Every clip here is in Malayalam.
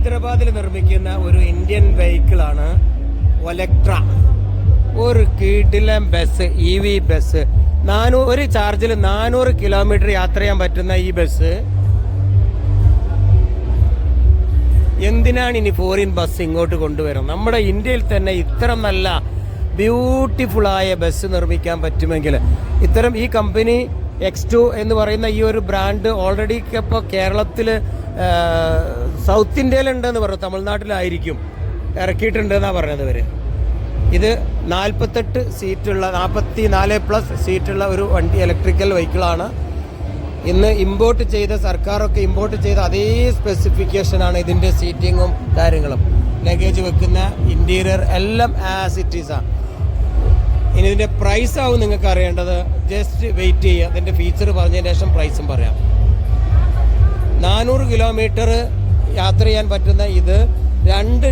ഹൈദരാബാദിൽ നിർമ്മിക്കുന്ന ഒരു ഇന്ത്യൻ വെഹിക്കിളാണ് ഒലക്ട്ര. ഒരു കിടിലം ബസ് ഇ വി ബസ്. നാനൂ ഒരു ചാർജിൽ നാനൂറ് കിലോമീറ്റർ യാത്ര ചെയ്യാൻ പറ്റുന്ന ഈ ബസ്. എന്തിനാണ് ഇനി ഫോറിൻ ബസ് ഇങ്ങോട്ട് കൊണ്ടുവരുന്നത്? നമ്മുടെ ഇന്ത്യയിൽ തന്നെ ഇത്ര നല്ല ബ്യൂട്ടിഫുൾ ആയ ബസ് നിർമ്മിക്കാൻ പറ്റുമെങ്കിൽ ഇത്തരം ഈ കമ്പനി എക്സ് ടു എന്ന് പറയുന്ന ഈ ഒരു ബ്രാൻഡ് ഓൾറെഡി ഇപ്പോൾ കേരളത്തിൽ സൗത്ത് ഇന്ത്യയിലുണ്ടെന്ന് പറഞ്ഞു. തമിഴ്നാട്ടിലായിരിക്കും. ഇറക്കിയിട്ടുണ്ട് എന്നാണ് പറഞ്ഞത് ഇവർ ഇത് നാൽപ്പത്തെട്ട് സീറ്റുള്ള നാൽപ്പത്തി നാല് പ്ലസ് സീറ്റുള്ള ഒരു വണ്ടി ഇലക്ട്രിക്കൽ വെഹിക്കിളാണ് ഇന്ന് ഇമ്പോർട്ട് ചെയ്ത സർക്കാരൊക്കെ ഇമ്പോർട്ട് ചെയ്ത അതേ സ്പെസിഫിക്കേഷനാണ് ഇതിന്റെ സീറ്റിങ്ങും കാര്യങ്ങളും. ലഗേജ് വെക്കുന്ന ഇന്റീരിയർ എല്ലാം ആസ് ഇറ്റ് ഈസാണ് ഇനി ഇതിന്റെ പ്രൈസ് ആവും നിങ്ങൾക്ക് അറിയേണ്ടത്. ജസ്റ്റ് വെയിറ്റ് ചെയ്യുക. അതിന്റെ ഫീച്ചർ പറഞ്ഞതിന് ശേഷം പ്രൈസും പറയാം. നാനൂറ് കിലോമീറ്റർ യാത്ര ചെയ്യാൻ പറ്റുന്ന ഇത് രണ്ട്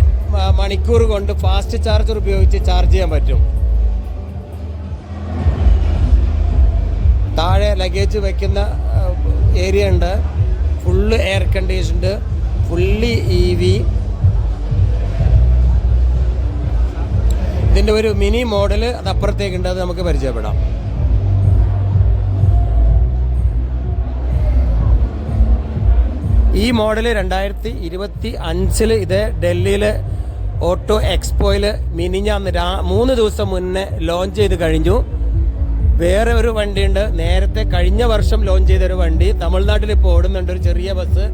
മണിക്കൂർ കൊണ്ട് ഫാസ്റ്റ് ചാർജർ ഉപയോഗിച്ച് ചാർജ് ചെയ്യാൻ പറ്റും. താഴെ ലഗേജ് വെക്കുന്ന ഏരിയ ഉണ്ട്. Full air conditioned fully E V ഇതിന്റെ ഒരു മിനി മോഡൽ അത് അപ്പുറത്തേക്കുണ്ട് അത് നമുക്ക് പരിചയപ്പെടാം. ഈ മോഡൽ രണ്ടായിരത്തി ഇരുപത്തി അഞ്ചിൽ ഇത് ഡൽഹിയിൽ ഓട്ടോ എക്സ്പോയിൽ മിനിഞ്ഞാന്ന് രാ മൂന്ന് ദിവസം മുന്നേ ലോഞ്ച് ചെയ്ത് കഴിഞ്ഞു. വേറെ ഒരു വണ്ടിയുണ്ട്. നേരത്തെ കഴിഞ്ഞ വർഷം ലോഞ്ച് ചെയ്തൊരു വണ്ടി. തമിഴ്നാട്ടിൽ ഇപ്പോൾ ഓടുന്നുണ്ട് ഒരു ചെറിയ ബസ്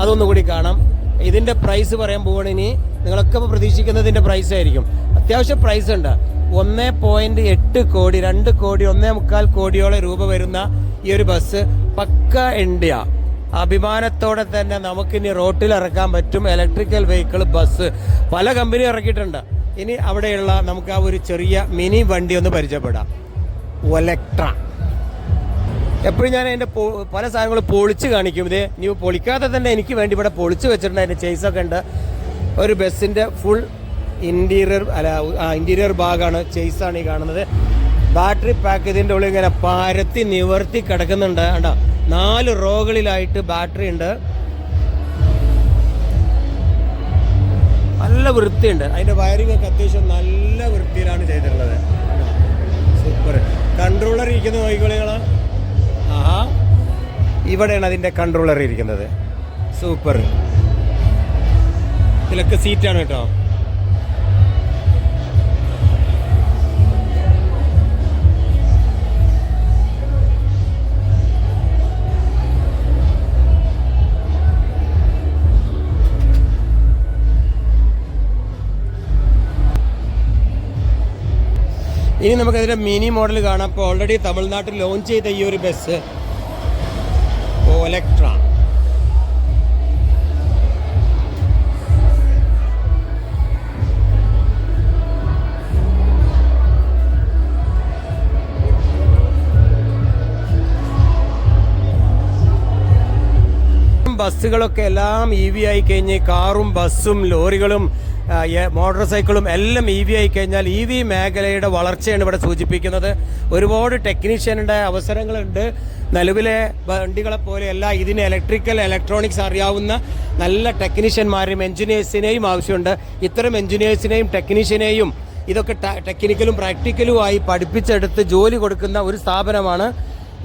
അതൊന്നുകൂടി കാണാം. ഇതിന്റെ പ്രൈസ് പറയാൻ പോവാണ് ഇനി. നിങ്ങളൊക്കെ ഇപ്പോൾ പ്രതീക്ഷിക്കുന്നതിന്റെ പ്രൈസ് ആയിരിക്കും. അത്യാവശ്യം പ്രൈസ് ഉണ്ട്. ഒന്ന് പോയിന്റ് എട്ട് കോടി രണ്ട് കോടി ഒന്നേ മുക്കാൽ കോടിയോളം രൂപ വരുന്ന ഈ ഒരു ബസ് പക്ക ഇന്ത്യ അഭിമാനത്തോടെ തന്നെ നമുക്കിനി റോട്ടിൽ ഇറക്കാൻ പറ്റും. ഇലക്ട്രിക്കൽ വെഹിക്കിൾ ബസ് പല കമ്പനി ഇറക്കിയിട്ടുണ്ട്. ഇനി അവിടെയുള്ള നമുക്ക് ആ ഒരു ചെറിയ മിനി വണ്ടി ഒന്ന് പരിചയപ്പെടാം. ഒലക്ട്ര എപ്പോഴും ഞാൻ അതിന്റെ പല സാധനങ്ങൾ പൊളിച്ച് കാണിക്കും. ഇത് നീ പൊളിക്കാതെ തന്നെ എനിക്ക് വേണ്ടി ഇവിടെ പൊളിച്ച് വെച്ചിട്ടുണ്ട്. അതിന്റെ ചേസൊക്കെ ഉണ്ട്. ഒരു ബസ്സിന്റെ ഫുൾ ഇന്റീരിയർ അല്ല ഇന്റീരിയർ ഭാഗമാണ് ചേസാണ് ഈ കാണുന്നത്. ബാറ്ററി പാക്ക് ഇതിന്റെ ഉള്ളിൽ ഇങ്ങനെ പാരത്തി നിവർത്തി കിടക്കുന്നുണ്ട്. കണ്ടോ? നാല് റോകളിലായിട്ട് ബാറ്ററി ഉണ്ട്. നല്ല വൃത്തിയുണ്ട്. അതിന്റെ വയറിംഗ് ഒക്കെ അത്യാവശ്യം നല്ല വൃത്തിയിലാണ് ചെയ്തിട്ടുള്ളത്. സൂപ്പർ. കൺട്രോളർ ഇരിക്കുന്ന നോക്കിക്കോളികൾ ആഹാ. ഇവിടെയാണ് അതിന്റെ കൺട്രോളർ ഇരിക്കുന്നത്. സൂപ്പർ. ഇതിലൊക്കെ സീറ്റാണ് കേട്ടോ. ഇനി നമുക്കതിന്റെ മിനി മോഡൽ കാണാം. ഇപ്പോൾ ഓൾറെഡി തമിഴ്നാട്ടിൽ ലോഞ്ച് ചെയ്ത ഈ ഒരു ബസ് ഒലക്ട്ര ബസ്സുകളൊക്കെ എല്ലാം ഇ വി ആയി കഴിഞ്ഞ് കാറും ബസ്സും ലോറികളും മോട്ടോർ സൈക്കിളും എല്ലാം ഇ വി ആയി കഴിഞ്ഞാൽ ഇ വി മേഖലയുടെ വളർച്ചയാണ് ഇവിടെ സൂചിപ്പിക്കുന്നത്. ഒരുപാട് ടെക്നീഷ്യനുടെ അവസരങ്ങളുണ്ട്. നിലവിലെ വണ്ടികളെ പോലെയല്ല ഇതിന് ഇലക്ട്രിക്കൽ ഇലക്ട്രോണിക്സ് അറിയാവുന്ന നല്ല ടെക്നീഷ്യന്മാരെയും എഞ്ചിനീയേഴ്സിനെയും ആവശ്യമുണ്ട്. ഇത്തരം എഞ്ചിനീയേഴ്സിനെയും ടെക്നീഷ്യനെയും ഇതൊക്കെ ടെക്നിക്കലും ടെക്നിക്കലും പ്രാക്ടിക്കലുമായി പഠിപ്പിച്ചെടുത്ത് ജോലി കൊടുക്കുന്ന ഒരു സ്ഥാപനമാണ്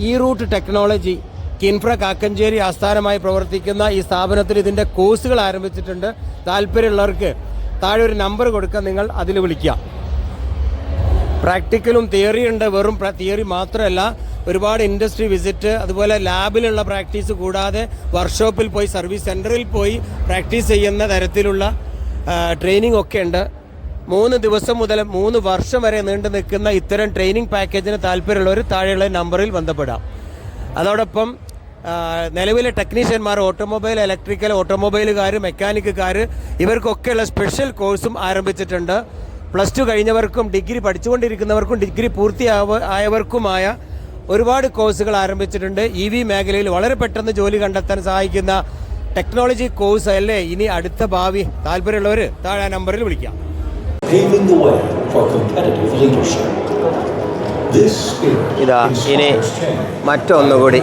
ഈ റൂട്ട് ടെക്നോളജി കിൻഫ്ര കാക്കഞ്ചേരി ആസ്ഥാനമായി പ്രവർത്തിക്കുന്ന ഈ സ്ഥാപനത്തിൽ ഇതിന്റെ കോഴ്സുകൾ ആരംഭിച്ചിട്ടുണ്ട്. താല്പര്യമുള്ളവർക്ക് താഴെ ഒരു നമ്പർ കൊടുക്കുക നിങ്ങൾ അതിൽ വിളിക്കുക. പ്രാക്ടിക്കലും തിയറി ഉണ്ട്. വെറും തിയറി മാത്രമല്ല ഒരുപാട് ഇൻഡസ്ട്രി വിസിറ്റ് അതുപോലെ ലാബിലുള്ള പ്രാക്ടീസ് കൂടാതെ വർക്ക്ഷോപ്പിൽ പോയി സർവീസ് സെന്ററിൽ പോയി പ്രാക്ടീസ് ചെയ്യുന്ന തരത്തിലുള്ള ട്രെയിനിങ് ഒക്കെ ഉണ്ട്. മൂന്ന് ദിവസം മുതൽ മൂന്ന് വർഷം വരെ നീണ്ടു നിൽക്കുന്ന ഇത്തരം ട്രെയിനിങ് പാക്കേജിന് താല്പര്യമുള്ളവർ താഴെയുള്ള നമ്പറിൽ ബന്ധപ്പെടാം. അതോടൊപ്പം നിലവിലെ ടെക്നീഷ്യന്മാർ ഓട്ടോമൊബൈൽ ഇലക്ട്രിക്കൽ ഓട്ടോമൊബൈലുകാർ മെക്കാനിക്കുകാർ ഇവർക്കൊക്കെയുള്ള സ്പെഷ്യൽ കോഴ്സും ആരംഭിച്ചിട്ടുണ്ട്. പ്ലസ് ടു കഴിഞ്ഞവർക്കും ഡിഗ്രി പഠിച്ചുകൊണ്ടിരിക്കുന്നവർക്കും ഡിഗ്രി പൂർത്തിയാവ ആയവർക്കുമായ ഒരുപാട് കോഴ്സുകൾ ആരംഭിച്ചിട്ടുണ്ട്. ഇ വി മേഖലയിൽ വളരെ പെട്ടെന്ന് ജോലി കണ്ടെത്താൻ സഹായിക്കുന്ന ടെക്നോളജി കോഴ്സ് അല്ലേ? ഇനി അടുത്ത ഭാവി. താല്പര്യമുള്ളവർ താഴെ നമ്പറിൽ വിളിക്കാം. ഇതാ ഇനി മറ്റൊന്നുകൂടി.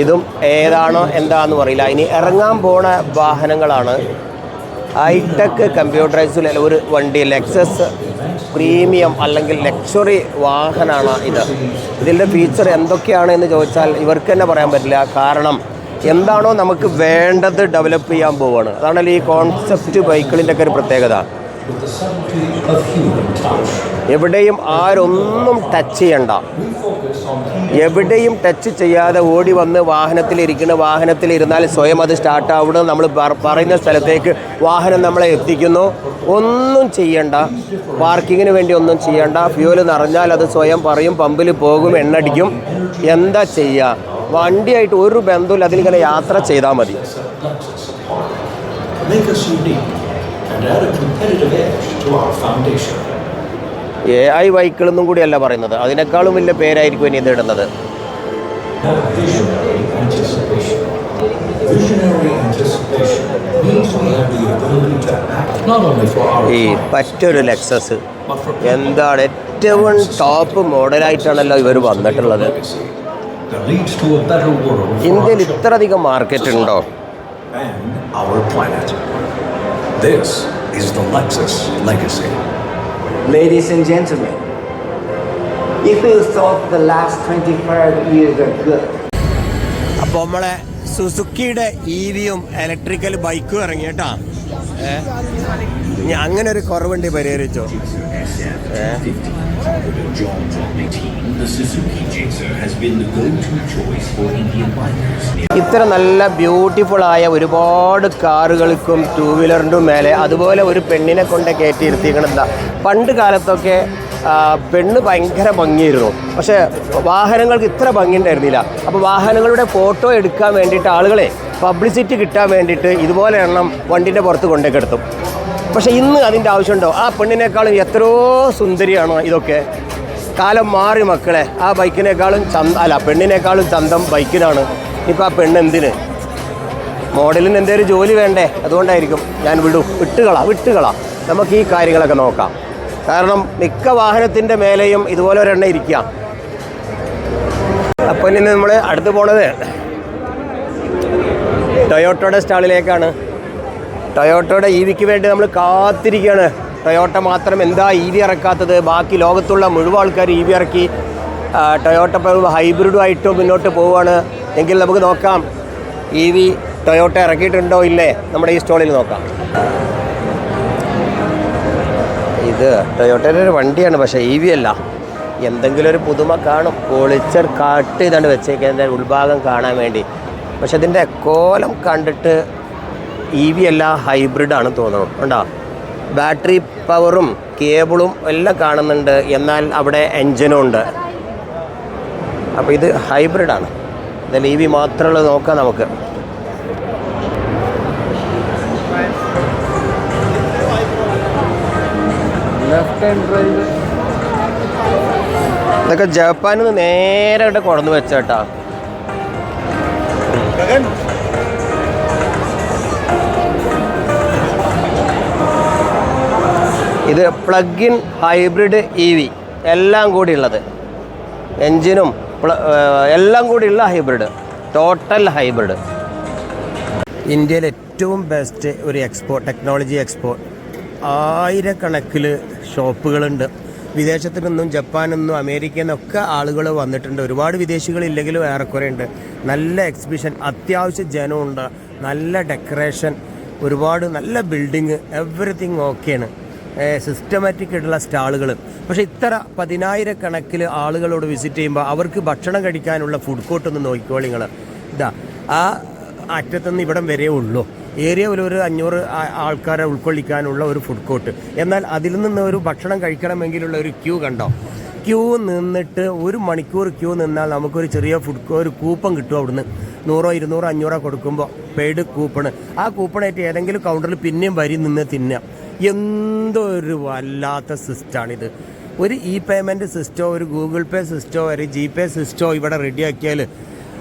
ഇതും ഏതാണോ എന്താണെന്ന് പറയില്ല. ഇനി ഇറങ്ങാൻ പോണ വാഹനങ്ങളാണ് ഹൈടെക് കമ്പ്യൂട്ടറൈസിൽ ഒരു വണ്ടി ലെക്സസ് പ്രീമിയം അല്ലെങ്കിൽ ലക്ഷറി വാഹനമാണ് ഇത്. ഇതിന്റെ ഫീച്ചർ എന്തൊക്കെയാണ് എന്ന് ചോദിച്ചാൽ ഇവർക്ക് തന്നെ പറയാൻ പറ്റില്ല. കാരണം എന്താണോ നമുക്ക് വേണ്ടത് ഡെവലപ്പ് ചെയ്യാൻ പോവുകയാണ് അതാണല്ലോ ഈ കോൺസെപ്റ്റ് ബൈക്കുകളിന്റെ ഒക്കെ ഒരു പ്രത്യേകത. എവിടെയും ആരൊന്നും ടച്ച് ചെയ്യണ്ട. എവിടെയും ടച്ച് ചെയ്യാതെ ഓടി വന്ന് വാഹനത്തിലിരിക്കുന്ന വാഹനത്തിലിരുന്നാൽ സ്വയം അത് സ്റ്റാർട്ട് നമ്മൾ പറയുന്ന സ്ഥലത്തേക്ക് വാഹനം നമ്മളെ എത്തിക്കുന്നു. ഒന്നും ചെയ്യണ്ട. പാർക്കിങ്ങിന് വേണ്ടി ഒന്നും ചെയ്യണ്ട. ഫ്യൂൽ നിറഞ്ഞാൽ അത് സ്വയം പറയും. പമ്പിൽ പോകും എണ്ണടിക്കും എന്താ ചെയ്യുക വണ്ടിയായിട്ട് ഒരു ബന്ധമില്ല അതിലിങ്ങനെ യാത്ര ചെയ്താൽ മതി. And add a competitive edge to our foundation. A I ബൈക്കുകളൊന്നും കൂടിയല്ല പറയുന്നത് അതിനേക്കാളും വലിയ പേരായിരിക്കും ഇനി ഇത് ഇടുന്നത് Have visionary anticipation. Visionary anticipation means we have the ability to act not only for our ഈ പറ്റൊരു ലെക്സസ് എന്താണ് ഏറ്റവും ടോപ്പ് മോഡലായിട്ടാണല്ലോ ഇവർ വന്നിട്ടുള്ളത് legacy that leads to a better world for our ഇന്ത്യയിൽ children ഇത്രയധികം മാർക്കറ്റ് ഉണ്ടോ and our planet. This is the Lexus legacy. Ladies and gentlemen, if you thought the last 25 years are good, അപ്പോൾ നമ്മളെ സുസുക്കിയുടെ ഇ വിയും ഇലക്ട്രിക്കൽ ബൈക്കും ഇറങ്ങി കേട്ടാ ഏ? ഇനി അങ്ങനെ ഒരു കുറവുണ്ടി പരിഹരിച്ചോ? John 18, the Suzuki Jitsu has been the go-to choice for Indian bikers. ഇത്ര നല്ല ബ്യൂട്ടിഫുൾ ആയ ഒരുപാട് കാറുകൾക്കും ടൂ വീലറിന്റെ മേലെ അതുപോലെ ഒരു പെണ്ണിനെ കൊണ്ട് കയറ്റിയിരുത്തിക്കണെന്താ പണ്ട് കാലത്തൊക്കെ പെണ്ണ് ഭയങ്കര ഭംഗിയായിരുന്നു. പക്ഷേ വാഹനങ്ങൾക്ക് ഇത്ര ഭംഗി ഉണ്ടായിരുന്നില്ല. അപ്പോൾ വാഹനങ്ങളുടെ ഫോട്ടോ എടുക്കാൻ വേണ്ടിയിട്ട് ആളുകളെ പബ്ലിസിറ്റി കിട്ടാൻ വേണ്ടിയിട്ട് ഇതുപോലെ എണ്ണം വണ്ടിന്റെ പുറത്ത് കൊണ്ടേ കിടത്തും പക്ഷേ ഇന്ന് അതിന്റെ ആവശ്യമുണ്ടോ? ആ പെണ്ണിനേക്കാളും എത്രയോ സുന്ദരിയാണോ ഇതൊക്കെ. കാലം മാറി മക്കളെ. ആ ബൈക്കിനേക്കാളും ചന്ത അല്ല പെണ്ണിനേക്കാളും ചന്തം ബൈക്കിനാണ് ഇപ്പം ആ പെണ്ണ് എന്തിന്? മോഡലിന് എന്തേലും ജോലി വേണ്ടേ? അതുകൊണ്ടായിരിക്കും ഞാൻ വിടും വിട്ടുകളാ വിട്ടുകളാ. നമുക്ക് ഈ കാര്യങ്ങളൊക്കെ നോക്കാം. കാരണം മിക്ക വാഹനത്തിന്റെ മേലെയും ഇതുപോലെ ഒരെണ്ണ ഇരിക്കുക അപ്പം ഇനി നമ്മൾ അടുത്ത് പോണത് ടൊയോട്ടോയുടെ സ്റ്റാളിലേക്കാണ്. ടൊയോട്ടോയുടെ ഇ വിക്ക് വേണ്ടി നമ്മൾ കാത്തിരിക്കുകയാണ്. ടൊയോട്ട മാത്രം എന്താ ഇ വി ഇറക്കാത്തത്? ബാക്കി ലോകത്തുള്ള മുഴുവൻ ആൾക്കാർ ഇ വി ഇറക്കി ടൊയോട്ട ഹൈബ്രിഡുമായിട്ടോ മുന്നോട്ട് പോവുകയാണ്. എങ്കിൽ നമുക്ക് നോക്കാം ഇ വി ടൊയോട്ട ഇറക്കിയിട്ടുണ്ടോ ഇല്ലേ? നമ്മുടെ ഈ സ്റ്റോളിൽ നോക്കാം. ഇത് ടൊയോട്ടയുടെ ഒരു വണ്ടിയാണ് പക്ഷേ ഇ വി അല്ല എന്തെങ്കിലും ഒരു പുതുമ കാണും. പൊളിച്ചർ കാട്ട് ചെയ്താണ് വെച്ചേക്കുന്നതിന്റെ ഉൾഭാഗം കാണാൻ വേണ്ടി. പക്ഷെ ഇതിന്റെ കോലം കണ്ടിട്ട് ഇ വി അല്ല ഹൈബ്രിഡാണ് തോന്നുന്നു. ഉണ്ടോ ബാറ്ററി പവറും കേബിളും എല്ലാം കാണുന്നുണ്ട്. എന്നാൽ അവിടെ എൻജിനും ഉണ്ട്. അപ്പോൾ ഇത് ഹൈബ്രിഡാണ് ഇതിൽ ഇ വി മാത്രമുള്ളത് നോക്കാം നമുക്ക്. ഇതൊക്കെ ജപ്പാനിൽ നിന്ന് നേരെ കൊടന്നു വെച്ചേട്ടാ ഇത് plug in hybrid E V എല്ലാം കൂടി ഉള്ളത് എൻജിനും എല്ലാം കൂടി ഉള്ള ഹൈബ്രിഡ് ടോട്ടൽ ഹൈബ്രിഡ് ഇന്ത്യയിലെ ഏറ്റവും ബെസ്റ്റ് ഒരു എക്സ്പോ ടെക്നോളജി എക്സ്പോ ആയിരക്കണക്കിൽ ഷോപ്പുകളുണ്ട്. വിദേശത്തു നിന്നും ജപ്പാനിൽ നിന്നും അമേരിക്കയിൽ നിന്നൊക്കെ ആളുകൾ വന്നിട്ടുണ്ട്. ഒരുപാട് വിദേശികളില്ലെങ്കിലും ഏറെക്കുറെ ഉണ്ട് നല്ല എക്സിബിഷൻ അത്യാവശ്യം ജനമുണ്ട്. നല്ല ഡെക്കറേഷൻ ഒരുപാട് നല്ല ബിൽഡിങ് എവറിത്തിങ് ഓക്കെയാണ് സിസ്റ്റമാറ്റിക് ആയിട്ടുള്ള സ്റ്റാളുകൾ പക്ഷേ ഇത്ര പതിനായിരക്കണക്കിൽ ആളുകളോട് വിസിറ്റ് ചെയ്യുമ്പോൾ അവർക്ക് ഭക്ഷണം കഴിക്കാനുള്ള ഫുഡ് കോർട്ട് ഒന്ന് നോക്കിക്കോളി നിങ്ങൾ ഇതാ ആ അറ്റത്തുനിന്ന് ഇവിടം വരെ ഉള്ളൂ. ഏരിയ ഒരു അഞ്ഞൂറ് ആൾക്കാരെ ഉൾക്കൊള്ളിക്കാനുള്ള ഒരു ഫുഡ് കോർട്ട് എന്നാൽ അതിൽ നിന്ന് ഒരു ഭക്ഷണം കഴിക്കണമെങ്കിലുള്ള ഒരു ക്യൂ കണ്ടോ? ക്യൂ നിന്നിട്ട് ഒരു മണിക്കൂർ ക്യൂ നിന്നാൽ നമുക്കൊരു ചെറിയ ഫുഡ് ഒരു കൂപ്പൺ കിട്ടും അവിടുന്ന്. നൂറോ ഇരുന്നൂറോ അഞ്ഞൂറോ കൊടുക്കുമ്പോൾ പെയ്ഡ് കൂപ്പൺ ആ കൂപ്പണായിട്ട് ഏതെങ്കിലും കൗണ്ടറിൽ പിന്നെയും വരി നിന്ന് തിന്നാം എന്തോ ഒരു വല്ലാത്ത സിസ്റ്റമാണിത് ഒരു ഇ പേയ്മെന്റ് സിസ്റ്റോ ഒരു ഗൂഗിൾ പേ സിസ്റ്റോ ഒരു ജി പേ സിസ്റ്റോ ഇവിടെ റെഡിയാക്കിയാൽ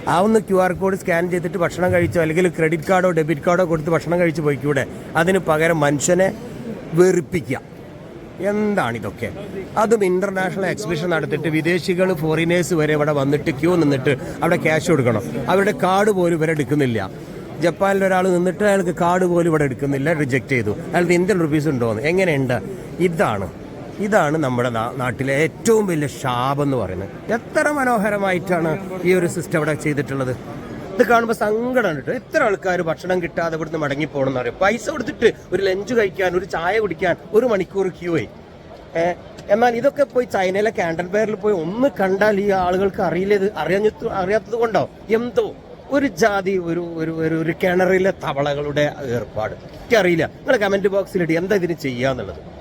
ആ ഒന്ന് ക്യു ആർ കോഡ് സ്കാൻ ചെയ്തിട്ട് ഭക്ഷണം കഴിച്ചോ അല്ലെങ്കിൽ ക്രെഡിറ്റ് കാർഡോ ഡെബിറ്റ് കാർഡോ കൊടുത്ത് ഭക്ഷണം കഴിച്ച് പോയിക്കൂടെ? അതിന് പകരം മനുഷ്യനെ വെറുപ്പിക്കുക. എന്താണിതൊക്കെ? അതും ഇന്റർനാഷണൽ എക്സിബിഷൻ നടത്തിയിട്ട് വിദേശികൾ ഫോറിനേഴ്സ് വരെ ഇവിടെ വന്നിട്ട് ക്യൂ നിന്നിട്ട് അവിടെ ക്യാഷ് കൊടുക്കണം. അവരുടെ കാർഡ് പോലും ഇവരെ എടുക്കുന്നില്ല. ജപ്പാനിൽ ഒരാൾ നിന്നിട്ട് അയാൾക്ക് കാർഡ് പോലും ഇവിടെ എടുക്കുന്നില്ല റിജക്റ്റ് ചെയ്തു. അയാൾക്ക് ഇന്ത്യൻ റുപ്പീസ് ഉണ്ടോന്ന്. എങ്ങനെയുണ്ട്? ഇതാണ്. ഇതാണ് നമ്മുടെ നാട്ടിലെ ഏറ്റവും വലിയ ശാപം എന്ന് പറയുന്നത്. എത്ര മനോഹരമായിട്ടാണ് ഈ ഒരു സിസ്റ്റം ഇവിടെ ചെയ്തിട്ടുള്ളത്. ഇത് കാണുമ്പോൾ സങ്കടം കേട്ടോ എത്ര ആൾക്കാർ ഭക്ഷണം കിട്ടാതെ ഇവിടുന്ന് മടങ്ങി പോകണമെന്ന് പറയും പൈസ കൊടുത്തിട്ട് ഒരു ലഞ്ച് കഴിക്കാൻ ഒരു ചായ കുടിക്കാൻ ഒരു മണിക്കൂർ ക്യൂ ആയി. എന്നാൽ ഇതൊക്കെ പോയി ചൈനയിലെ കാൻഡൽ ബെയറിൽ പോയി ഒന്ന് കണ്ടാൽ ഈ ആളുകൾക്ക് അറിയില്ല ഇത്? അറിയാഞ്ഞത് അറിയാത്തത് കൊണ്ടോ? എന്തോ? ഒരു ജാതി ഒരു ഒരു ഒരു ഒരു കിണറിലെ തവളകളുടെ ഏർപ്പാട്. എനിക്കറിയില്ല. നിങ്ങൾ കമന്റ് ബോക്സിലിട്ട് എന്താ ഇതിന് ചെയ്യാന്നുള്ളത്?